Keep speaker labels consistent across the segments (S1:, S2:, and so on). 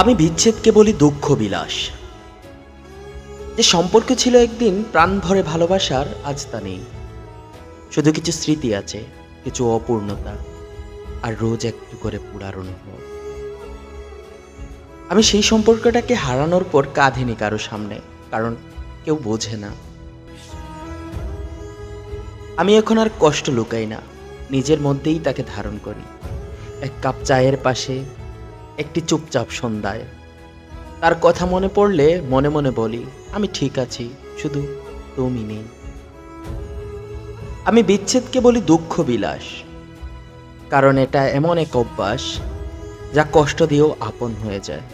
S1: আমি বিচ্ছেদকে বলি দুঃখ বিলাস যে সম্পর্ক ছিল একদিন প্রাণ ভরে ভালোবাসার, আজ তা নেই। শুধু কিছু স্মৃতি আছে, কিছু অপূর্ণতা, আর রোজ একটু করে পুরার অনুভব। আমি সেই সম্পর্কটাকে হারানোর পর কাঁধিনি কারও সামনে, কারণ কেউ বোঝে না। আমি এখন আর কষ্ট লুকাই না, নিজের মধ্যেই তাকে ধারণ করি। এক কাপ চায়ের পাশে একটি চুপচাপ সন্ধ্যায়। তার কথা মনে পড়লে মনে মনে বলি, আমি ঠিক আছি, শুধু তুমি নেই। আমি বিচ্ছেদকে বলি দুঃখ বিলাস, কারণ এটা এমন এক অভ্যাস যা কষ্ট দিয়েও আপন হয়ে যায়।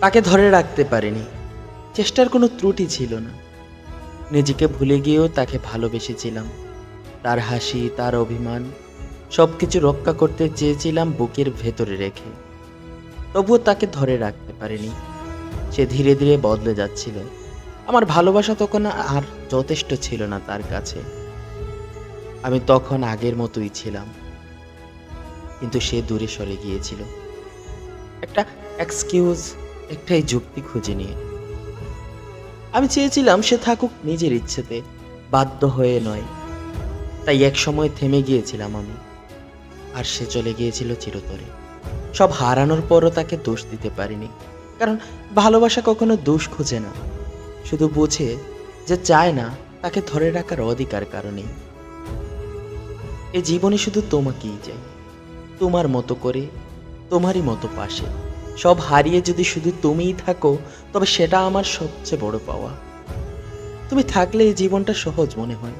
S1: তাকে ধরে রাখতে পারিনি, চেষ্টার কোনো ত্রুটি ছিল না। নিজেকে ভুলে গিয়েও তাকে ভালোবেসেছিলাম, তার হাসি, তার অভিমান সব কিছু রক্ষা করতে চেয়েছিলাম বুকের ভেতরে রেখে। তবুও তাকে ধরে রাখতে পারিনি। সে ধীরে ধীরে বদলে যাচ্ছিল। আমার ভালোবাসা তখন আর যথেষ্ট ছিল না তার কাছে। আমি তখন আগের মতোই ছিলাম। কিন্তু সে দূরে সরে গিয়েছিল। একটা এক্সকিউজ একটাই যুক্তি খুঁজে নিয়ে। আমি চেয়েছিলাম সে থাকুক নিজের ইচ্ছেতে, বাধ্য হয়ে নয়। তাই এক সময় থেমে গিয়েছিলাম আমি। আর সে চলে গিয়েছিল চিরতরে। সব হারানোর পরও তাকে দোষ দিতে পারিনি। কারণ ভালোবাসা কখনো দোষ খোঁজে না। শুধু বোঝে যে চায় না তাকে ধরে রাখার অধিকার কারণে এ জীবনে শুধু তোমাকেই চাই। তোমার মতো করে, তোমারই মতো পাশে। সব হারিয়ে যদি শুধু তুমিই থাকো, তবে সেটা আমার সবচেয়ে বড় পাওয়া। তুমি থাকলে এই জীবনটা সহজ মনে হয়।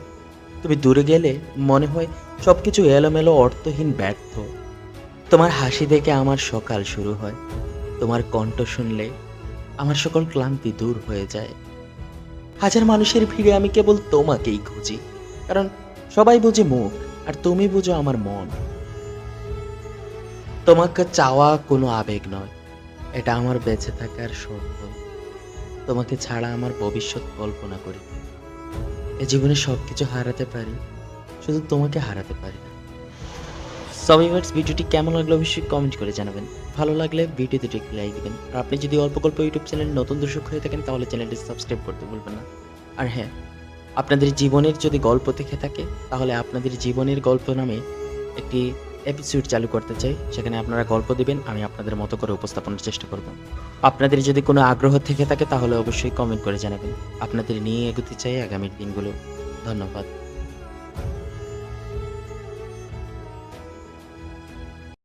S1: তুমি দূরে গেলে মনে হয় সব কিছু এলোমেলো, অর্থহীন, ব্যর্থ। তোমার হাসি দেখে আমার সকাল শুরু হয়। তোমার কণ্ঠ শুনলে আমার সকল ক্লান্তি দূর হয়ে যায়। হাজার মানুষের ভিড়ে আমি কেবল তোমাকেই খুঁজি, কারণ সবাই বুঝে মুখ আর তুমি বুঝো আমার মন। তোমাকে চাওয়া কোনো আবেগ নয়, এটা আমার বেঁচে থাকার সত্য। তোমাকে ছাড়া আমার ভবিষ্যৎ কল্পনা করি। এ জীবনে সব কিছু হারাতে পারি, শুধু তোমাকে হারাতে পারি না। সবিভার্স ভিডিওটি কেমন লাগল অবশ্যই কমেন্ট করে জানাবেন। ভালো লাগলে ভিডিওতে একটি লাইক দেবেন। আর আপনি যদি অল্প গল্প ইউটিউব চ্যানেল নতুন দর্শক হয়ে থাকেন, তাহলে চ্যানেলটি সাবস্ক্রাইব করতে ভুলবেন না। আর হ্যাঁ আপনাদের জীবনের যদি গল্প থেকে থাকে, তাহলে আপনাদের জীবনের গল্প নামে একটি এপিসোড চালু করতে চাই, সেখানে আপনারা গল্প দিবেন, আমি আপনাদের মতো করে উপস্থাপনের চেষ্টা করব। আপনাদের যদি কোনো আগ্রহ থেকে থাকে, তাহলে অবশ্যই কমেন্ট করে জানাবেন। আপনাদের নিয়ে এগোতে চাই আগামীর দিনগুলো। ধন্যবাদ।